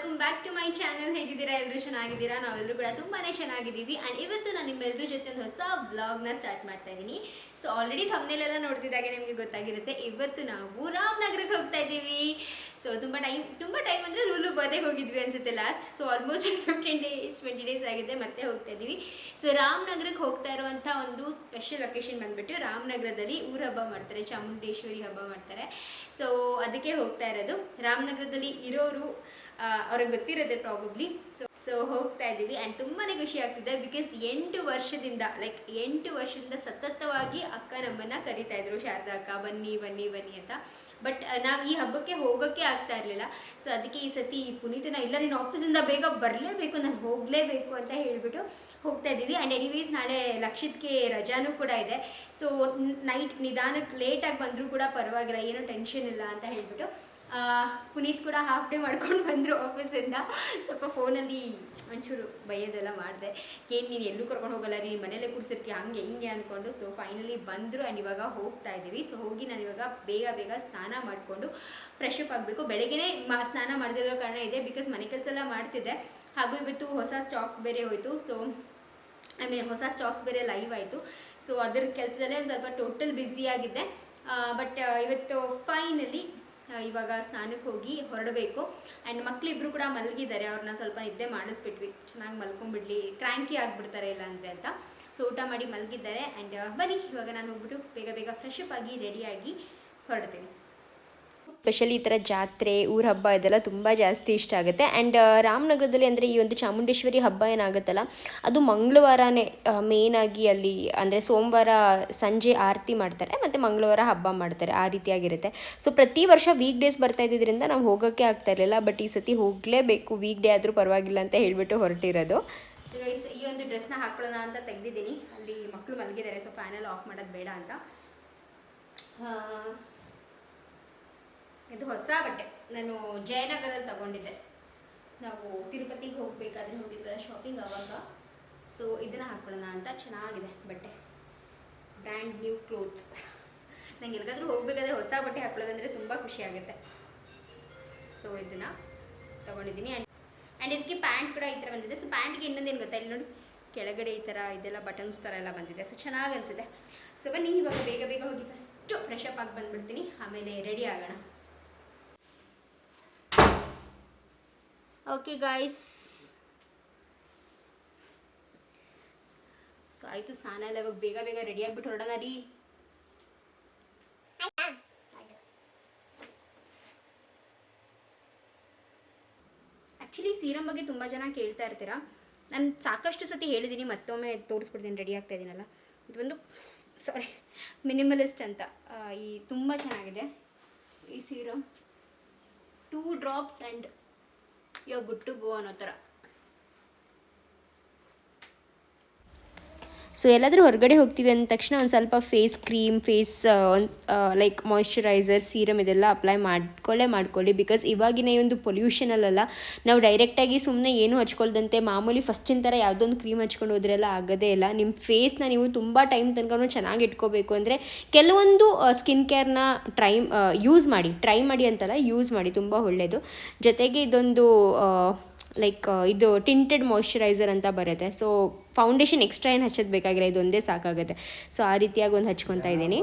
Welcome back to my channel ಹೇಗಿದ್ದೀರಾ? ಎಲ್ಲರೂ ಚೆನ್ನಾಗಿದ್ದೀರಾ? ನಾವೆಲ್ಲರೂ ಕೂಡ ತುಂಬಾ ಚೆನ್ನಾಗಿದ್ದೀವಿ. ಆ್ಯಂಡ್ ಇವತ್ತು ನಾನು ನಿಮ್ಮೆಲ್ಲರ ಜೊತೆ ಒಂದು ಹೊಸ ಬ್ಲಾಗ್ನ ಸ್ಟಾರ್ಟ್ ಮಾಡ್ತಾ ಇದ್ದೀನಿ ಸೊ ಆಲ್ರೆಡಿ ಥಮ್ನೇಲೆಲ್ಲ ನೋಡ್ತಿದ್ದಾಗೆ ನಿಮಗೆ ಗೊತ್ತಾಗಿರುತ್ತೆ. ಇವತ್ತು ನಾವು ರಾಮನಗರಕ್ಕೆ ಹೋಗ್ತಾ ಇದ್ದೀವಿ. ಸೊ ತುಂಬ ಟೈಮ್ ತುಂಬ ಟೈಮ್ ಅಂದರೆ ಲೂಲು ಬರ್ದೇಗೆ ಹೋಗಿದ್ವಿ ಅನಿಸುತ್ತೆ last so almost fifteen days twenty days ಆಗಿದೆ ಮತ್ತೆ ಹೋಗ್ತಾ ಇದ್ದೀವಿ ಸೊ ರಾಮನಗರಕ್ಕೆ ಹೋಗ್ತಾ ಇರುವಂಥ ಒಂದು ಸ್ಪೆಷಲ್ ಅಕೇಶನ್ ಬಂದ್ಬಿಟ್ಟು ರಾಮನಗರದಲ್ಲಿ ಊರ ಹಬ್ಬ ಮಾಡ್ತಾರೆ. ಚಾಮುಂಡೇಶ್ವರಿ ಹಬ್ಬ ಮಾಡ್ತಾರೆ. ಸೊ ಅದಕ್ಕೆ ಹೋಗ್ತಾ ಇರೋದು. ರಾಮನಗರದಲ್ಲಿ ಇರೋರು ಅವ್ರಿಗೆ ಗೊತ್ತಿರುತ್ತೆ ಪ್ರಾಬಬ್ಲಿ ಸೊ ಸೊ ಹೋಗ್ತಾ ಇದ್ದೀವಿ ಆ್ಯಂಡ್ ತುಂಬಾ ಖುಷಿ ಆಗ್ತಿದೆ ಬಿಕಾಸ್ ಎಂಟು ವರ್ಷದಿಂದ ಲೈಕ್ ಎಂಟು ವರ್ಷದಿಂದ ಸತತವಾಗಿ ಅಕ್ಕ ನಮ್ಮನ್ನು ಕರಿತಾ ಇದ್ರು, ಶಾರದಾ ಅಕ್ಕ ಬನ್ನಿ ಬನ್ನಿ ಬನ್ನಿ ಅಂತ. ಬಟ್ ನಾವು ಈ ಹಬ್ಬಕ್ಕೆ ಹೋಗೋಕ್ಕೆ ಆಗ್ತಾ ಇರಲಿಲ್ಲ. ಸೊ ಅದಕ್ಕೆ ಈ ಸತಿ ಪುನೀತನ ಇಲ್ಲ, ನೀನು ಆಫೀಸಿಂದ ಬೇಗ ಬರಲೇಬೇಕು, ನಾನು ಹೋಗಲೇಬೇಕು ಅಂತ ಹೇಳಿಬಿಟ್ಟು ಹೋಗ್ತಾ ಇದ್ದೀವಿ. ಆ್ಯಂಡ್ ಎನಿವೇಸ್ ನಾಳೆ ಲಕ್ಷಿತ್ಗೆ ರಜಾನೂ ಕೂಡ ಇದೆ. ಸೊ ನೈಟ್ ನಿಧಾನಕ್ಕೆ ಲೇಟಾಗಿ ಬಂದರೂ ಕೂಡ ಪರವಾಗಿಲ್ಲ, ಏನೂ ಟೆನ್ಷನ್ ಇಲ್ಲ ಅಂತ ಹೇಳಿಬಿಟ್ಟು ಪುನೀತ್ ಕೂಡ ಹಾಫ್ ಡೇ ಮಾಡ್ಕೊಂಡು ಬಂದರು ಆಫೀಸಿಂದ ಸ್ವಲ್ಪ ಫೋನಲ್ಲಿ ಒಂಚೂರು ಬೈಯೋದೆಲ್ಲ ಮಾಡಿದೆ. ಏನು ನೀನು ಎಲ್ಲೂ ಕರ್ಕೊಂಡು ಹೋಗಲ್ಲ, ನೀನು ಮನೇಲೇ ಕೂರಿಸಿರ್ತೀಯ, ಹಂಗೆ ಹಿಂಗೆ ಅಂದ್ಕೊಂಡು ಸೊ ಫೈನಲಿ ಬಂದರು ಆ್ಯಂಡ್ ಇವಾಗ ಹೋಗ್ತಾ ಇದ್ದೀವಿ ಸೊ ಹೋಗಿ ನಾನು ಇವಾಗ ಬೇಗ ಬೇಗ ಸ್ನಾನ ಮಾಡಿಕೊಂಡು ಫ್ರೆಶ್ ಅಪ್ ಆಗಬೇಕು. ಬೆಳಗ್ಗೆ ಮ, ಸ್ನಾನ ಮಾಡದಿರೋ ಕಾರಣ ಇದೆ ಬಿಕಾಸ್ ಮನೆ ಕೆಲಸ ಎಲ್ಲ ಮಾಡ್ತಿದ್ದೆ. ಹಾಗೂ ಇವತ್ತು ಹೊಸ ಸ್ಟಾಕ್ಸ್ ಬೇರೆ ಹೋಯಿತು. ಸೊ ಐ ಮೀನ್ ಹೊಸ ಸ್ಟಾಕ್ಸ್ ಬೇರೆ ಲೈವ್ ಆಯಿತು. ಸೊ ಅದ್ರ ಕೆಲಸದಲ್ಲೇ ಒಂದು ಸ್ವಲ್ಪ ಟೋಟಲ್ ಬ್ಯುಸಿಯಾಗಿದ್ದೆ ಬಟ್ ಇವತ್ತು ಫೈನಲಿ ಇವಾಗ ಸ್ನಾನಕ್ಕೆ ಹೋಗಿ ಹೊರಡಬೇಕು. ಆ್ಯಂಡ್ ಮಕ್ಕಳಿಬ್ರು ಕೂಡ ಮಲಗಿದ್ದಾರೆ, ಅವ್ರನ್ನ ಸ್ವಲ್ಪ ನಿದ್ದೆ ಮಾಡಿಸ್ಬಿಟ್ವಿ. ಚೆನ್ನಾಗಿ ಮಲ್ಕೊಂಡ್ಬಿಡ್ಲಿ ಕ್ರ್ಯಾಂಕಿ ಆಗಿಬಿಡ್ತಾರೆ ಇಲ್ಲ ಅಂದರೆ ಅಂತ. ಸೊ ಊಟ ಮಾಡಿ ಮಲಗಿದ್ದಾರೆ. ಆ್ಯಂಡ್ ಬನ್ನಿ, ಇವಾಗ ನಾನು ಹೋಗ್ಬಿಟ್ಟು ಬೇಗ ಬೇಗ ಫ್ರೆಶ್ ಅಪ್ ಆಗಿ ರೆಡಿಯಾಗಿ ಹೊರಡ್ತೀನಿ. ಸ್ಪೆಷಲಿ ಈ ಥರ ಜಾತ್ರೆ, ಊರ ಹಬ್ಬ ಇದೆಲ್ಲ ತುಂಬ ಜಾಸ್ತಿ ಇಷ್ಟ ಆಗುತ್ತೆ. ಆ್ಯಂಡ್ ರಾಮನಗರದಲ್ಲಿ ಅಂದರೆ ಈ ಒಂದು ಚಾಮುಂಡೇಶ್ವರಿ ಹಬ್ಬ ಏನಾಗುತ್ತಲ್ಲ, ಅದು ಮಂಗಳವಾರನೇ ಮೇಯ್ನಾಗಿ ಅಲ್ಲಿ ಅಂದರೆ ಸೋಮವಾರ ಸಂಜೆ ಆರತಿ ಮಾಡ್ತಾರೆ, ಮತ್ತು ಮಂಗಳವಾರ ಹಬ್ಬ ಮಾಡ್ತಾರೆ, ಆ ರೀತಿಯಾಗಿರುತ್ತೆ. ಸೊ ಪ್ರತಿ ವರ್ಷ ವೀಕ್ ಡೇಸ್ ಬರ್ತಾ ಇದ್ದಿದ್ದರಿಂದ ನಾವು ಹೋಗೋಕ್ಕೆ ಆಗ್ತಾ ಇರಲಿಲ್ಲ ಬಟ್ ಈ ಸತಿ ಹೋಗಲೇಬೇಕು ವೀಕ್ ಡೇ ಆದರೂ ಪರವಾಗಿಲ್ಲ ಅಂತ ಹೇಳಿಬಿಟ್ಟು ಹೊರಟಿರೋದು. ಈ ಒಂದು ಡ್ರೆಸ್ನ ಹಾಕೊಳ್ಳೋಣ ಅಂತ ತೆಗೆದಿದ್ದೀನಿ. ಅಲ್ಲಿ ಮಕ್ಕಳು ಮಲಗಿದ್ದಾರೆ ಸೊ ಫ್ಯಾನೆಲ್ಲ ಆಫ್ ಮಾಡೋದು ಬೇಡ ಅಂತ. ಇದು ಹೊಸ ಬಟ್ಟೆ. ನಾನು ಜಯನಗರಲ್ಲಿ ತಗೊಂಡಿದ್ದೆ. ನಾವು ತಿರುಪತಿಗೆ ಹೋಗ್ಬೇಕಾದ್ರೆ ಹೋಗಿದ್ವಲ್ಲ ಶಾಪಿಂಗ್ ಆವಾಗ. ಸೊ ಇದನ್ನು ಹಾಕ್ಕೊಳ್ಳೋಣ ಅಂತ ಚೆನ್ನಾಗಿದೆ ಬಟ್ಟೆ. ಬ್ರ್ಯಾಂಡ್ ನ್ಯೂ ಕ್ಲೋತ್ಸ್ ನಂಗೆ ಎಲ್ಲಿಗಾದ್ರೂ ಹೋಗ್ಬೇಕಾದ್ರೆ ಹೊಸ ಬಟ್ಟೆ ಹಾಕೊಳ್ಳೋದಂದ್ರೆ ತುಂಬ ಖುಷಿ ಆಗುತ್ತೆ. ಸೊ ಇದನ್ನು ತಗೊಂಡಿದ್ದೀನಿ. ಆ್ಯಂಡ್ ಆ್ಯಂಡ್ ಇದಕ್ಕೆ ಪ್ಯಾಂಟ್ ಕೂಡ ಈ ಥರ ಬಂದಿದೆ. ಸೊ ಪ್ಯಾಂಟ್ಗೆ ಇನ್ನೊಂದೇನು ಗೊತ್ತಾ? ಇಲ್ಲಿ ನೋಡಿ, ಕೆಳಗಡೆ ಈ ಥರ ಇದೆಲ್ಲ ಬಟನ್ಸ್ ಥರ ಎಲ್ಲ ಬಂದಿದೆ. ಸೊ ಚೆನ್ನಾಗಿ ಅನಿಸಿದೆ ಸೊ ಬನ್ನಿ, ಇವಾಗ ಬೇಗ ಬೇಗ ಹೋಗಿ ಫಸ್ಟು ಫ್ರೆಶ್ ಅಪ್ ಆಗಿ ಬಂದುಬಿಡ್ತೀನಿ. ಆಮೇಲೆ ರೆಡಿ ಆಗೋಣ. ಓಕೆ ಗಾಯ್ಸ್ ಸೊ ಆಯಿತು, ಸ್ನಾನ ಎಲ್ಲ ಇವಾಗ ಬೇಗ ಬೇಗ ರೆಡಿ ಆಗಿಬಿಟ್ಟು ಹೊರಡೋಣ ರೀ. ಆ್ಯಕ್ಚುಲಿ ಸೀರಮ್ ಬಗ್ಗೆ ತುಂಬ ಜನ ಕೇಳ್ತಾ ಇರ್ತೀರಾ? ನಾನು ಸಾಕಷ್ಟು ಸತಿ ಹೇಳಿದ್ದೀನಿ ಮತ್ತೊಮ್ಮೆ ತೋರಿಸ್ಬಿಡ್ತೀನಿ ರೆಡಿ ಆಗ್ತಾ ಇದ್ದೀನಲ್ಲ ಇದು ಒಂದು ಸಾರಿ ಮಿನಿಮಲಿಸ್ಟ್ ಅಂತ. ಈ ತುಂಬ ಚೆನ್ನಾಗಿದೆ. ಈ serum two drops and yo good to go ಅನ್ನೋ ಥರ. ಸೊ ಎಲ್ಲಾದರೂ ಹೊರಗಡೆ ಹೋಗ್ತೀವಿ ಅಂದ ತಕ್ಷಣ ಒಂದು ಸ್ವಲ್ಪ face cream face like moisturiser serum ಇದೆಲ್ಲ ಅಪ್ಲೈ ಮಾಡ್ಕೊಳ್ಳೇ, ಮಾಡ್ಕೊಳ್ಳಿ. ಬಿಕಾಸ್ ಇವಾಗಿನ ಈ ಒಂದು ಪೊಲ್ಯೂಷನಲ್ಲೆಲ್ಲ ನಾವು ಡೈರೆಕ್ಟಾಗಿ ಸುಮ್ಮನೆ ಏನು ಹಚ್ಕೊಳ್ದಂತೆ, ಮಾಮೂಲಿ ಫಸ್ಟಿನ ಥರ ಯಾವುದೊಂದು ಕ್ರೀಮ್ ಹಚ್ಕೊಂಡು ಹೋದ್ರೆಲ್ಲ ಆಗೋದೇ ಇಲ್ಲ. ನಿಮ್ಮ ಫೇಸ್ನ ನೀವು ತುಂಬ ಟೈಮ್ ತನಕ ಚೆನ್ನಾಗಿ ಇಟ್ಕೋಬೇಕು ಅಂದರೆ ಕೆಲವೊಂದು ಸ್ಕಿನ್ ಕೇರ್ನ ಟ್ರೈ ಯೂಸ್ ಮಾಡಿ ಟ್ರೈ ಮಾಡಿ ಅಂತಲ್ಲ ಯೂಸ್ ಮಾಡಿ, ತುಂಬ ಒಳ್ಳೆಯದು ಜೊತೆಗೆ ಇದೊಂದು ಲೈಕ್ ಇದು ಟಿಂಟೆಡ್ ಮಾಯ್ಶ್ಚರೈಸರ್ ಅಂತ ಬರುತ್ತೆ. ಸೊ ಫೌಂಡೇಶನ್ ಎಕ್ಸ್ಟ್ರಾ ಏನು ಹಚ್ಚೋದು ಬೇಕಾಗಿಲ್ಲ ಇದೊಂದೇ ಸಾಕಾಗುತ್ತೆ. ಸೊ ಆ ರೀತಿಯಾಗಿ ಒಂದು ಹಚ್ಕೊತಾ ಇದ್ದೀನಿ.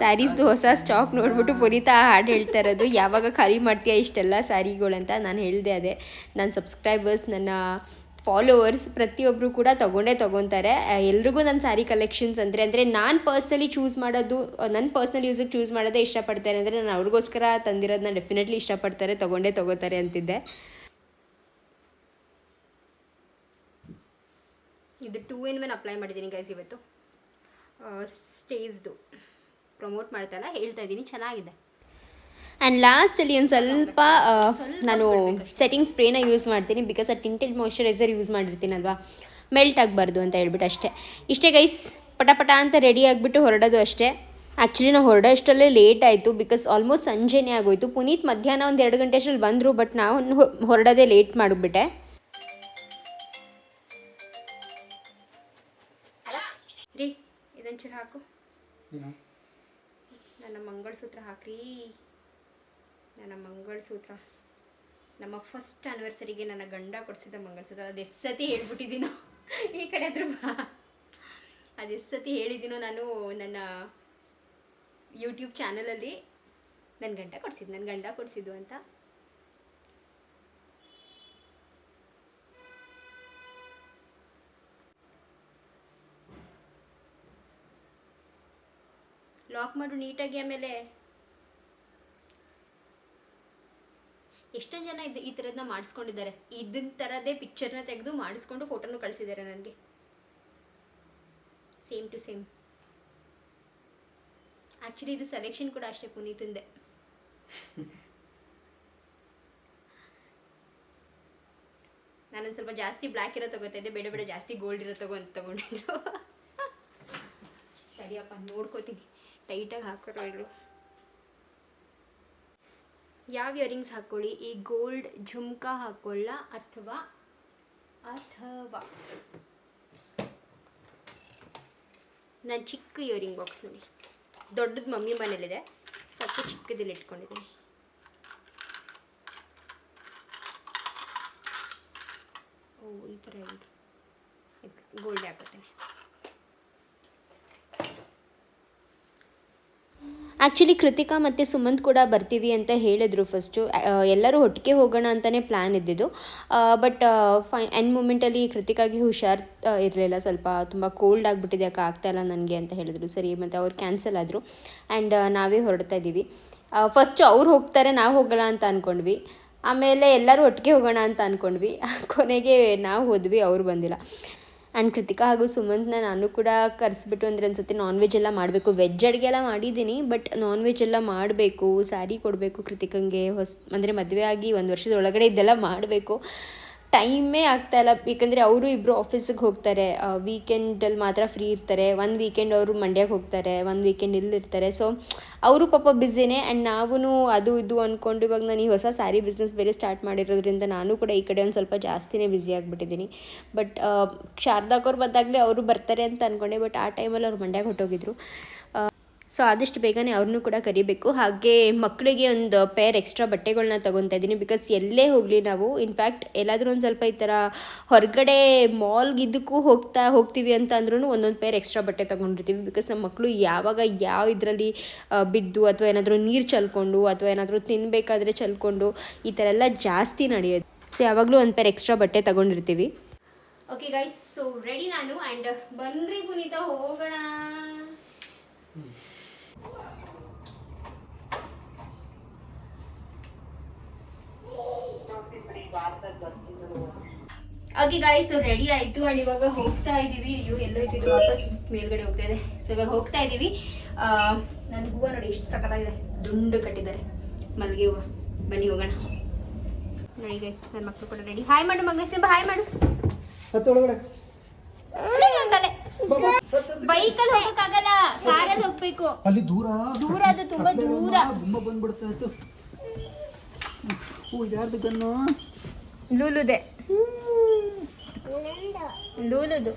ಸ್ಯಾರೀಸ್ದು ಹೊಸ ಸ್ಟಾಕ್ ನೋಡ್ಬಿಟ್ಟು ಪುನೀತ ಹಾಡು ಹೇಳ್ತಾ ಇರೋದು. ಯಾವಾಗ ಖಾಲಿ ಮಾಡ್ತೀಯಾ ಇಷ್ಟೆಲ್ಲ ಸ್ಯಾರಿಗಳಂತ ನಾನು ಹೇಳಿದೆ ಅದೇ. ನನ್ನ ಸಬ್ಸ್ಕ್ರೈಬರ್ಸ್ ನನ್ನ ಫಾಲೋವರ್ಸ್ ಪ್ರತಿಯೊಬ್ಬರು ಕೂಡ ತೊಗೊಂಡೇ ತೊಗೊತಾರೆ. ಎಲ್ರಿಗೂ ನನ್ನ ಸ್ಯಾರಿ ಕಲೆಕ್ಷನ್ಸ್ ಅಂದರೆ ಅಂದರೆ ನಾನು ಪರ್ಸ್ನಲಿ ಚೂಸ್ ಮಾಡೋದು ನನ್ನ ಪರ್ಸ್ನಲ್ ಯೂಸಿಗೆ ಚೂಸ್ ಮಾಡೋದೇ ಇಷ್ಟಪಡ್ತಾರೆ ಅಂದರೆ ನಾನು ಅವ್ರಿಗೋಸ್ಕರ ತಂದಿರೋದನ್ನ ಡೆಫಿನೆಟ್ಲಿ ಇಷ್ಟಪಡ್ತಾರೆ ತೊಗೊಂಡೇ ತೊಗೋತಾರೆ ಅಂತಿದ್ದೆ. ಇದು ಟೂ ಇನ್ ಒನ್ ಅಪ್ಲೈ ಮಾಡಿದ್ದೀನಿ ಗೈಸ್ ಇವತ್ತು. ಸ್ಟೇಜ್ದು ಪ್ರಮೋಟ್ ಮಾಡ್ತಲ್ಲ ಹೇಳ್ತಾ ಇದ್ದೀನಿ, ಚೆನ್ನಾಗಿದೆ. ಆ್ಯಂಡ್ ಲಾಸ್ಟಲ್ಲಿ ಒಂದು ಸ್ವಲ್ಪ ನಾನು ಸೆಟ್ಟಿಂಗ್ ಸ್ಪ್ರೇನ ಯೂಸ್ ಮಾಡ್ತೀನಿ ಬಿಕಾಸ್ ಆ ಟಿಂಟೆಡ್ ಮಾಯ್ಶ್ಚರೈಸರ್ ಯೂಸ್ ಮಾಡಿರ್ತೀನಲ್ವಾ? ಮೆಲ್ಟ್ ಆಗಬಾರ್ದು ಅಂತ ಹೇಳ್ಬಿಟ್ಟು ಅಷ್ಟೇ. ಇಷ್ಟೇ ಗೈಸ್ ಪಟ ಪಟ ಅಂತ ರೆಡಿ ಆಗಿಬಿಟ್ಟು ಹೊರಡೋದು ಅಷ್ಟೇ. ಆ್ಯಕ್ಚುಲಿ ನಾವು ಹೊರಡೋ ಅಷ್ಟರಲ್ಲೇ ಲೇಟ್ ಆಯಿತು ಬಿಕಾಸ್ ಆಲ್ಮೋಸ್ಟ್ ಸಂಜೆನೇ ಆಗೋಯ್ತು. ಪುನೀತ್ ಮಧ್ಯಾಹ್ನ ಒಂದು ಎರಡು ಗಂಟೆ ಅಷ್ಟರಲ್ಲಿ ಬಂದರು ಬಟ್ ನಾವು ಹೊರಡೋದೇ ಲೇಟ್ ಮಾಡಿಬಿಟ್ಟೆ. ಇದೊಂಚೂರು ಹಾಕು. ನನ್ನ ಮಂಗಳಸೂತ್ರ ಹಾಕ್ರಿ. ನನ್ನ ಮಂಗಳಸೂತ್ರ. ನಮ್ಮ ಫಸ್ಟ್ ಆನಿವರ್ಸರಿಗೆ ನನ್ನ ಗಂಡ ಕೊಡಿಸಿದ ಮಂಗಳಸೂತ್ರ. ಅದು ಎಸ್ಸತಿ ಸತಿ ಹೇಳ್ಬಿಟ್ಟಿದ್ದೀನೋ. ಈ ಕಡೆ ಅದ್ರ ಅದು ಎಷ್ಟು ಸತಿ ಹೇಳಿದ್ದೀನೋ ನಾನು ನನ್ನ ಯೂಟ್ಯೂಬ್ ಚಾನಲಲ್ಲಿ ನನ್ನ ಗಂಡ ಕೊಡಿಸಿದ್ದು ನನ್ನ ಗಂಡ ಕೊಡಿಸಿದ್ದು ಅಂತ. ಲಾಕ್ ಮಾಡು ನೀಟಾಗಿ ಆಮೇಲೆ. ಎಷ್ಟೊಂದು ಜನ ಇದು ಈ ಥರದನ್ನ ಮಾಡಿಸ್ಕೊಂಡಿದ್ದಾರೆ. ಇದನ್ನ ಥರದೇ ಪಿಕ್ಚರ್ನ ತೆಗೆದು ಮಾಡಿಸ್ಕೊಂಡು ಫೋಟೋನು ಕಳಿಸಿದ್ದಾರೆ ನನಗೆ. ಸೇಮ್ ಟು ಸೇಮ್ ಆ್ಯಕ್ಚುಲಿ ಇದು ಸೆಲೆಕ್ಷನ್ ಕೂಡ ಅಷ್ಟೇ ಪುನೀತಿಂದೆ. ನಾನೊಂದು ಸ್ವಲ್ಪ ಜಾಸ್ತಿ ಬ್ಲ್ಯಾಕ್ ಇರೋ ತಗೋತಾ ಇದ್ದೆ, ಬೇಡ ಬೇಡ ಜಾಸ್ತಿ ಗೋಲ್ಡ್ ಇರೋ ತಗೋ ಅಂತ ತಗೊಂಡಿದ್ರು. ಸರಿಯಪ್ಪ, ನೋಡ್ಕೋತೀನಿ. ಟೈಟಾಗಿ ಹಾಕೋರು ಹೇಳಿ ಯಾವ ಇಯರಿಂಗ್ಸ್ ಹಾಕ್ಕೊಳ್ಳಿ ಈ ಗೋಲ್ಡ್ ಝುಮ್ಕಾ ಹಾಕ್ಕೊಳ್ಳ ಅಥವಾ ಅಥವಾ? ನಾನು ಚಿಕ್ಕ ಇಯರಿಂಗ್ ಬಾಕ್ಸ್ ನೋಡಿ. ದೊಡ್ಡದು ಮಮ್ಮಿ ಮನೇಲಿದೆ. ಸ್ವಲ್ಪ ಚಿಕ್ಕದಲ್ಲಿ ಇಟ್ಕೊಂಡಿದ್ದೀನಿ ಓ, ಈ ಥರ ಇದೆ ಗೋಲ್ಡ್ ಹಾಕೋತೀನಿ. ಆ್ಯಕ್ಚುಲಿ ಕೃತಿಕಾ ಮತ್ತು ಸುಮಂತ್ ಕೂಡ ಬರ್ತೀವಿ ಅಂತ ಹೇಳಿದ್ರು ಫಸ್ಟು ಎಲ್ಲರೂ ಒಟ್ಟಿಗೆ ಹೋಗೋಣ ಅಂತಲೇ ಪ್ಲ್ಯಾನ್ ಇದ್ದಿದ್ದು. ಬಟ್ ಫೈ ಎಂಡ್ ಮೂಮೆಂಟಲ್ಲಿ ಕೃತಿಕಾಗೆ ಹುಷಾರ್ ಇರಲಿಲ್ಲ. ಸ್ವಲ್ಪ ತುಂಬ ಕೋಲ್ಡ್ ಆಗಿಬಿಟ್ಟಿದೆ. ಯಾಕೆ ಆಗ್ತಾಯಿಲ್ಲ ನನಗೆ ಅಂತ ಹೇಳಿದ್ರು. ಸರಿ, ಮತ್ತು ಅವ್ರು ಕ್ಯಾನ್ಸಲ್ ಆದರು. ಆ್ಯಂಡ್ ನಾವೇ ಹೊರಡ್ತಾ ಇದ್ದೀವಿ. ಫಸ್ಟು ಅವ್ರು ಹೋಗ್ತಾರೆ, ನಾವು ಹೋಗೋಣ ಅಂತ ಅಂದ್ಕೊಂಡ್ವಿ ಆಮೇಲೆ ಎಲ್ಲರೂ ಒಟ್ಟಿಗೆ ಹೋಗೋಣ ಅಂತ ಅಂದ್ಕೊಂಡ್ವಿ ಕೊನೆಗೆ ನಾವು ಹೋದ್ವಿ, ಅವರು ಬಂದಿಲ್ಲ. ಆ್ಯಂಡ್ ಕೃತಿಕಾ ಹಾಗೂ ಸುಮಂತ್ನ ನಾನು ಕೂಡ ಕರೆಸ್ಬಿಟ್ಟು ಅಂದರೆ ಅನ್ಸುತ್ತೆ ನಾನ್ ವೆಜ್ ಎಲ್ಲ ಮಾಡಬೇಕು. ವೆಜ್ ಅಡುಗೆ ಎಲ್ಲ ಮಾಡಿದ್ದೀನಿ ಬಟ್ ನಾನ್ ವೆಜ್ ಎಲ್ಲ ಮಾಡಬೇಕು. ಸ್ಯಾರಿ ಕೊಡಬೇಕು ಕೃತಿಕಂಗೆ ಹೊಸ ಅಂದರೆ ಮದುವೆ ಆಗಿ ಒಂದು ವರ್ಷದ ಒಳಗಡೆ ಇದೆಲ್ಲ ಮಾಡಬೇಕು. ಟೈಮೇ ಆಗ್ತಾಯಿಲ್ಲ ಏಕೆಂದರೆ ಅವರು ಇಬ್ಬರು ಆಫೀಸಿಗೆ ಹೋಗ್ತಾರೆ. ವೀಕೆಂಡಲ್ಲಿ ಮಾತ್ರ ಫ್ರೀ ಇರ್ತಾರೆ. ಒಂದು ವೀಕೆಂಡ್ ಅವರು ಮಂಡ್ಯಕ್ಕೆ ಹೋಗ್ತಾರೆ. ಒಂದು ವೀಕೆಂಡ್ ಇಲ್ಲಿರ್ತಾರೆ ಸೊ ಅವರು ಪಾಪ ಬ್ಯುಸಿನೇ ಆ್ಯಂಡ್ ನಾವೂ ಅದು ಇದು ಅಂದ್ಕೊಂಡು ಇವಾಗ ನಾನು ಈ ಹೊಸ ಸ್ಯಾರಿ ಬಿಸ್ನೆಸ್ ಬೇರೆ ಸ್ಟಾರ್ಟ್ ಮಾಡಿರೋದ್ರಿಂದ ನಾನು ಕೂಡ ಈ ಕಡೆ ಒಂದು ಸ್ವಲ್ಪ ಜಾಸ್ತಿನೇ ಬ್ಯುಸಿ ಆಗಿಬಿಟ್ಟಿದ್ದೀನಿ. ಬಟ್ ಶಾರದಾಕವ್ರು ಬಂದಾಗಲೇ ಅವರು ಬರ್ತಾರೆ ಅಂತ ಅಂದ್ಕೊಂಡೆ ಬಟ್ ಆ ಟೈಮಲ್ಲಿ ಅವ್ರು ಮಂಡ್ಯಕ್ಕೆ ಹೊಟ್ಟೋಗಿದ್ರು ಸೊ ಆದಷ್ಟು ಬೇಗನೆ ಅವ್ರನ್ನೂ ಕೂಡ ಕರಿಬೇಕು. ಹಾಗೆ ಮಕ್ಕಳಿಗೆ ಒಂದು ಪೇರ್ ಎಕ್ಸ್ಟ್ರಾ ಬಟ್ಟೆಗಳನ್ನ ತೊಗೊತಾ ಇದ್ದೀನಿ ಬಿಕಾಸ್ ಎಲ್ಲೇ ಹೋಗಲಿ ನಾವು. ಇನ್ಫ್ಯಾಕ್ಟ್ ಎಲ್ಲಾದರೂ ಒಂದು ಸ್ವಲ್ಪ ಈ ಥರ ಹೊರಗಡೆ ಮಾಲ್ಗಿದ್ದಕ್ಕೂ ಹೋಗ್ತಾ ಹೋಗ್ತೀವಿ ಅಂತ ಅಂದ್ರೂ ಒಂದೊಂದು ಪೇರ್ ಎಕ್ಸ್ಟ್ರಾ ಬಟ್ಟೆ ತೊಗೊಂಡಿರ್ತೀವಿ. ಬಿಕಾಸ್ ನಮ್ಮ ಮಕ್ಕಳು ಯಾವಾಗ ಯಾವ ಇದರಲ್ಲಿ ಬಿದ್ದು ಅಥವಾ ಏನಾದರೂ ನೀರು ಚಲ್ಕೊಂಡು ಅಥವಾ ಏನಾದರೂ ತಿನ್ನಬೇಕಾದ್ರೆ ಚಲ್ಕೊಂಡು ಈ ಥರ ಎಲ್ಲ ಜಾಸ್ತಿ ನಡೆಯೋದು ಸೊ ಯಾವಾಗಲೂ ಒಂದು ಪೇರ್ ಎಕ್ಸ್ಟ್ರಾ ಬಟ್ಟೆ ತೊಗೊಂಡಿರ್ತೀವಿ. ಓಕೆ ಗೈಸ್ ಸೊ ರೆಡಿ ನಾನು. ಆ್ಯಂಡ್ ಬನ್ರಿ ಪುನೀತ ಹೋಗೋಣ. ಓಕೆ ಗಾಯ್ಸ್ ರೆಡಿ ಆಯಿತು. ಅಂಡ್ ಇವಾಗ ಹೋಗ್ತಾ ಇದ್ದೀವಿ ಅಯ್ಯೋ ಎಲ್ಲೋ ಇದ್ದು ವಾಪಸ್ ಮೇಲ್ಗಡೆ ಹೋಗ್ತಾ ಇದೆ. ಸೊ ಇವಾಗ ಹೋಗ್ತಾ ಇದ್ದೀವಿ ನನ್ನ ಹೂವ ನೋಡಿ ಎಷ್ಟು ಸಖತ್ತಾಗಿದೆ. ದುಂಡು ಕಟ್ಟಿದ್ದಾರೆ. ಮಲ್ಲಿಗೆ ಹೂವು. ಬನ್ನಿ ಹೋಗೋಣ. ನೋಡಿ ಗೈಸ್ ನನ್ನ ಮಕ್ಕಳು ಕೂಡ ರೆಡಿ ಹಾಯ್ ಮಾಡು ಮಗನ ಸಿಂಬ ಹಾಯ್ ಮಾಡು ಬೈಕಲ್ಲಿ ಹೋಗಕ್ಕಾಗಲ್ಲ. ಕಾರಲ್ಲಿ ಹೋಗ್ಬೇಕು. ಅಲ್ಲಿ ದೂರ. ದೂರ ಅದು ತುಂಬಾ ದೂರ. ಬಂದ್ಬಿಡ್ತಾ ಇದ್ಯಾರ್ದು ಗನ್ನು? ಲೂಲುದೆ. ಲೂಲುದು.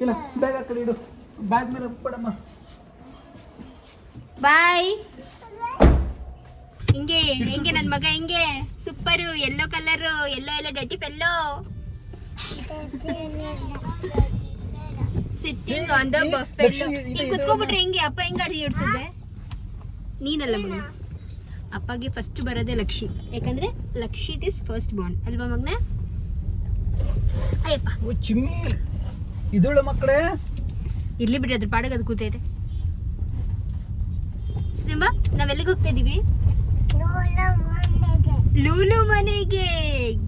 ಇಲ್ಲ ಬ್ಯಾಗ್ ಆ ಕಡೆ ಇಡು. ಬ್ಯಾಗ್ ಮೇಲೆ ಕೊಡಮ್ಮ. ಬಾಯ್ ಹಿಂಗೆ ಹೆಂಗೆ ನನ್ನ ಮಗ ಹೆಂಗೆ? Super yellow colour yellow yellow ಡಟ್ಟಿ fellow sitting on the buffalo ಇದು- ಕುತ್ಕೊಬಿಟ್ರೆ ಹೆಂಗೆ ಅಪ್ಪ ಹೆಂಗೆ ಅಡಿಗೆ ಇಡ್ಸಿದ್ದೆ? ನೀನಲ್ಲ ಮಗನ ಅಪ್ಪಗೆ ಫಸ್ಟ್ ಬರೋದೇ ಲಕ್ಷಿ. ಯಾಕಂದ್ರೆ ಲಕ್ಷಿ ದಿಸ್ ಫಸ್ಟ್ ಬಾಂಡ್ ಅಲ್ವಾ ಮಗನ? ಅಯ್ಯಪ್ಪ. ಓ ಚಿಮ್ಮಿ. ಇದೊಳ್ಳೆ ಮಕ್ಕಳೇ. ಇರ್ಲಿ ಬಿಡಿ ಅದ್ರ ಪಾಡಿಗೆ ಅದು ಕೂತೈತೆ ಸಿಂಬಾ ನಾವೆಲ್ಲಿಗೆ ಹೋಗ್ತಾ ಇದೀವಿ? ಲೂಲು ಮನೆಗೆ.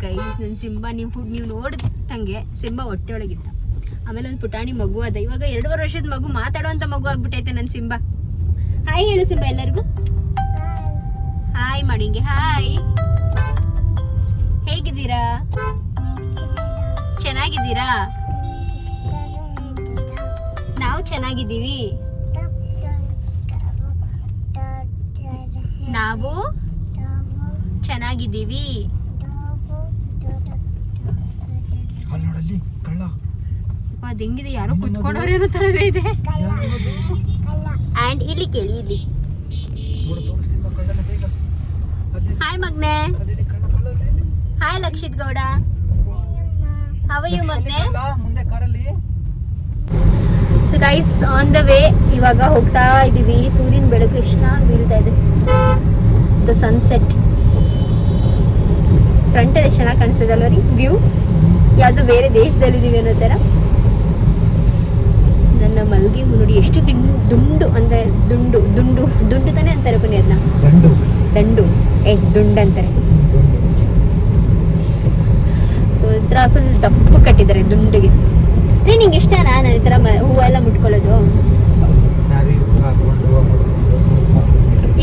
ಗೈಸ್ ನನ್ನ ಸಿಂಬಾ ನೀವು ನೀವು ನೋಡಿದಂಗೆ ಸಿಂಬಾ ಹೊಟ್ಟೆ ಒಳಗಿದ್ದ ಆಮೇಲೆ ಒಂದು ಪುಟಾಣಿ ಮಗು ಅದ. ಇವಾಗ ಎರಡೂವರೆ ವರ್ಷದ ಮಗು ಮಾತಾಡುವಂತ ಮಗು ಆಗ್ಬಿಟ್ಟೈತೆ ನನ್ನ ಸಿಂಬಾ. ಹಾಯ್ ಹೇಳು ಸಿಂಬಾ ಎಲ್ಲರಿಗೂ. ಹಾಯ್ ಮಾಡಿಂಗೆ ಹಾಯ್ ಹೇಗಿದ್ದೀರಾ? ಚೆನ್ನಾಗಿದ್ದೀರಾ? ನಾವು ಚೆನ್ನಾಗಿದ್ದೀವಿ. ನಾವು ಚೆನ್ನಾಗಿದ್ದೀವಿ. ಅದ್ ಹೆಂಗಿದೆ? ಯಾರೋ ಕುತ್ಕೊಂಡವ್ರೇನೋ ಥರನೇ ಇದೆ. ಅಂಡ್ ಇಲ್ಲಿ ಕೇಳಿ ಇಲ್ಲಿ ನೋಡು ತೋರಿಸ್ತೀನಿ ಬಾ ಕಳ್ಳನ ಬೇಗ ಅಲ್ಲಿ hi ಮಗ್ನೆ hi Lakshith Gowda how are you ಮತ್ತೆ ಮುಂದೆ ಕಾರಲ್ಲಿ. So guys on the way ಇವಾಗ ಹೋಗ್ತಾ ಇದೀವಿ. ಸೂರ್ಯನ ಬೆಳಕು ಎಷ್ಟು ಚೆನ್ನಾಗಿ ಬೀಳ್ತಾ ಇದೆ. ದ ಸನ್ಸೆಟ್ ಫ್ರಂಟಲ್ಲಿ ಎಷ್ಟು ಚೆನ್ನಾಗಿ ಕಾಣಿಸ್ತದೆ ಅಲ್ವ ರೀ? ವ್ಯೂ ಯಾವುದೋ ಬೇರೆ ದೇಶದಲ್ಲಿದ್ದೀವಿ ಅನ್ನೋ ಥರ. ನನ್ನ ಮಲ್ಗಿ ನೋಡಿ ಎಷ್ಟು ದಿಂಡು ದುಂಡು ಅಂದರೆ ದುಂಡು ದುಂಡು ದುಂಡು ತಾನೇ ಅಂತಾರೆ ಬನ್ನಿ ಅದನ್ನ ದಂಡು. ದಂಡು. ಏ ದುಂಡ್ ಅಂತಾರೆ. ಸೊ ಈ ಥರ ಫುಲ್ ದಪ್ಪು ಕಟ್ಟಿದ್ದಾರೆ ದುಂಡಿಗೆ. ಏ ನಿಂಗೆ ಇಷ್ಟನಾ? ನಾನು ಈ ಥರ ಹೂವೆಲ್ಲ ಮುಟ್ಕೊಳ್ಳೋದು.